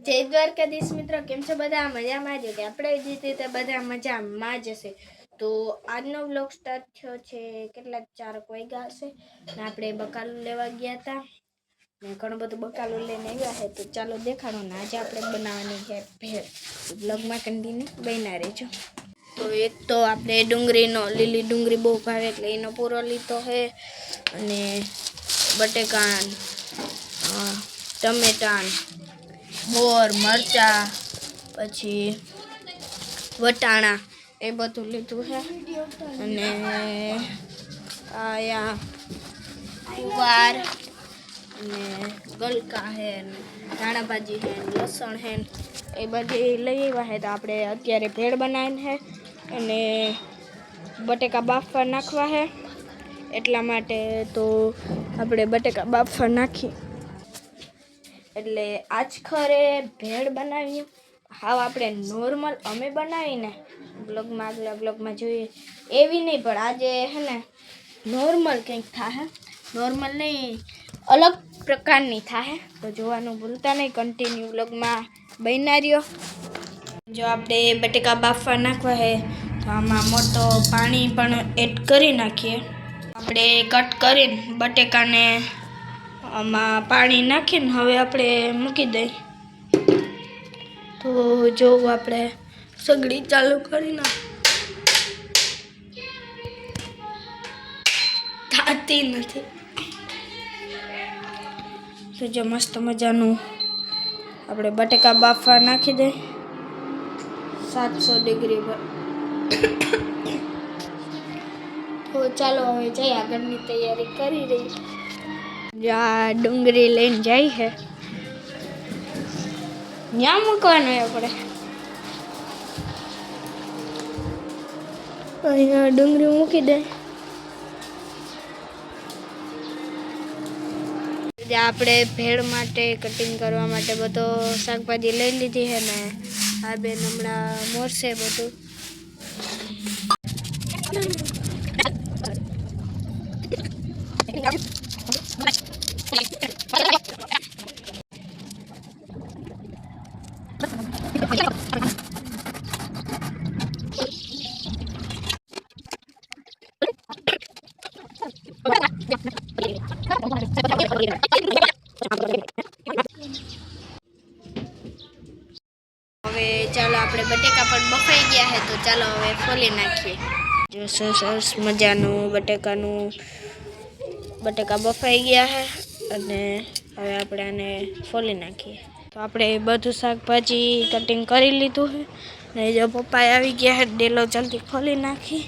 જય દ્વારકાધીશ મિત્રો, કેમ છો? બધા મજામાં જ? કે આપણે જે તે બધા મજામાં જ હશે. તો આજનો બ્લોગ સ્ટાર્ટ થયો છે, કેટલાક ચાર વાગ્યા હશે. ને આપણે બકાલું લેવા ગયા હતા. ને ઘણું બધું બકાલું લઈને આવ્યા છે. તો ચાલો દેખાડો ને, આજે આપણે બનાવવાની છે ભેળ બ્લોગમાં કન્ટિન્યુ બન્યા રહેજો. તો એક તો આપણે ડુંગળીનો, લીલી ડુંગળી બહુ ભાવે એટલે એનો પૂરો લીધો છે. અને બટેકાન ટમેટાન મોર, મરચા, પછી વટાણા એ બધું લીધું છે. અને આયા ગુવાર અને ગલકા છે ધાણાભાજી ધાણા ભાજી છે લસણ છે એ બધી લઈ આવ્યા છે તો આપણે અત્યારે ભેળ બનાવીને છે અને બટેકા બાફવા નાખવા છે એટલા માટે તો આપણે બટેકા બાફવા નાખી એટલે આજ ખરે ભેળ બનાવીએ. હાવ આપણે નોર્મલ અમે બનાવીને બ્લોગમાં આગલા બ્લોગમાં જોઈએ. એવી નહીં, પણ આજે હે ને નોર્મલ કંઈક થાય નોર્મલ નહીં, અલગ પ્રકારની થાય તો જોવાનું ભૂલતા નહીં કન્ટિન્યુ બ્લોગમાં બન્યા જો આપણે બટેકા બાફવા નાખવા હે, તો આમાં મોટો પાણી પણ એડ કરી નાખીએ. આપણે કટ કરીને બટેકાને આમાં પાણી નાખીને હવે આપણે મૂકી દઈ. તો જો આપણે સગડી ચાલુ કરી થતી નથી. તો જો મસ્ત મજાનું આપણે બટેકા બાફવા નાખી દઈ સાતસો ડિગ્રી પર. તો ચાલો હવે જઈ આગળની તૈયારી કરી રહી. જ્યાં ડુંગળી લઈને જાય છે. ત્યાં મૂકવાનું આપણે? અહીંયા ડુંગળી મૂકી દે. આપણે ભેળ માટે કટિંગ કરવા માટે બધો શાકભાજી લઈ લીધી છે ને, આ બેન હમણાં મોરશે બધું. હવે ચાલો આપણે બટેકા પણ બફાઈ ગયા છે તો ચાલો હવે ફોલી નાખીએ. જો સરસ મજાનું બટેકાનું બટેકા બફાઈ ગયા છે અને હવે આપણે આને ફોલી નાખીએ. તો આપણે બધું શાકભાજી કટિંગ કરી લીધું છે ને જો પપ્પા આવી ગયા છે ડેલો જલ્દી ખોલી નાખી.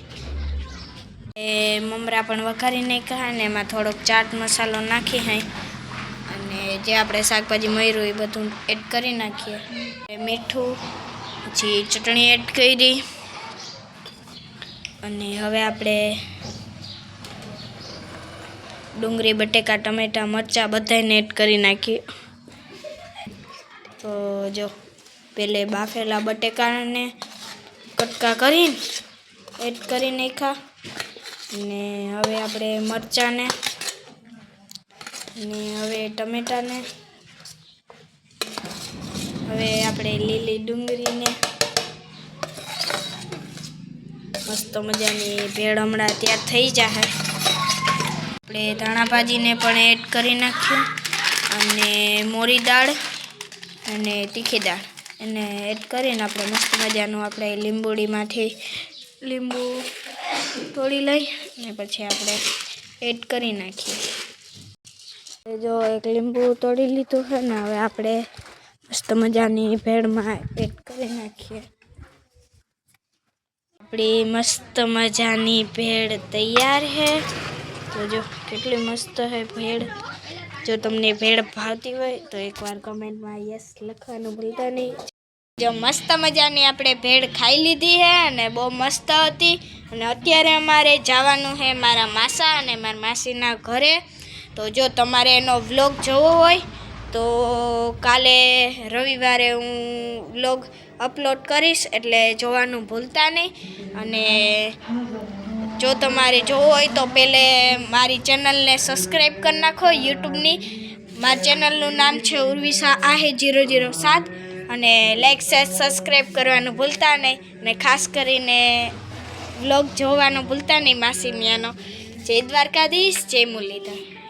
એ મમરા પણ વઘારી નાખ્યા અને એમાં થોડોક ચાટ મસાલો નાખી હે. અને જે આપણે શાકભાજી મર્યું એ બધું એડ કરી નાખીએ. મીઠું, પછી ચટણી એડ કરી. અને હવે આપણે ડુંગળી, બટેકા, ટમેટા, મરચાં બધાને એડ કરી નાખીએ તો જો, પેલે બાફેલા બટેકાને કટકા કરીને એડ કરી નાખ્યા. ને હવે આપણે મરચાંને ને હવે ટમેટાને હવે આપણે લીલી ડુંગળીને મસ્ત મજાની ભેળ હમણાં ત્યાં થઈ જશે આપણે ધાણા ભાજીને પણ એડ કરી નાખ્યું. અને મોરી દાળ અને તીખી દાળ. એને એડ કરીને આપણે મસ્ત મજાનું આપણે લીંબુડીમાંથી લીંબુ તોડી લઈ અને પછી આપણે એડ કરી નાખીએ. જો એક લીંબુ તોડી લીધું છે ને, હવે આપણે મસ્ત મજાની ભેળમાં એડ કરી નાખીએ. આપણી મસ્ત મજાની ભેળ તૈયાર છે. તો જો, કેટલી મસ્ત છે ભેળ. જો તમને ભેળ ભાવતી હોય, તો એકવાર કમેન્ટમાં યસ લખવાનું ભૂલતા નહીં. જો મસ્ત મજાની આપણે ભેળ ખાઈ લીધી છે અને બહુ મસ્ત હતી. અને અત્યારે અમારે જવાનું છે મારા માસા અને મારા માસીના ઘરે. તો જો તમારે એનો વ્લોગ જોવો હોય, તો કાલે રવિવારે હું વ્લોગ અપલોડ કરીશ એટલે જોવાનું ભૂલતા નહીં. અને જો તમારે જોવો હોય તો પહેલે મારી ચેનલને સબસ્ક્રાઈબ કરી નાખો, યુટ્યુબની. મારા ચેનલનું નામ છે ઉર્વિશા આહે જીરો જીરો સાત. અને લાઈક શેર સબસ્ક્રાઈબ કરવાનું ભૂલતા નહીં. અને ખાસ કરીને બ્લોગ જોવાનું ભૂલતા નહીં, માસી મિયાનો. જય દ્વારકાધીશ, જય મુરલીધર.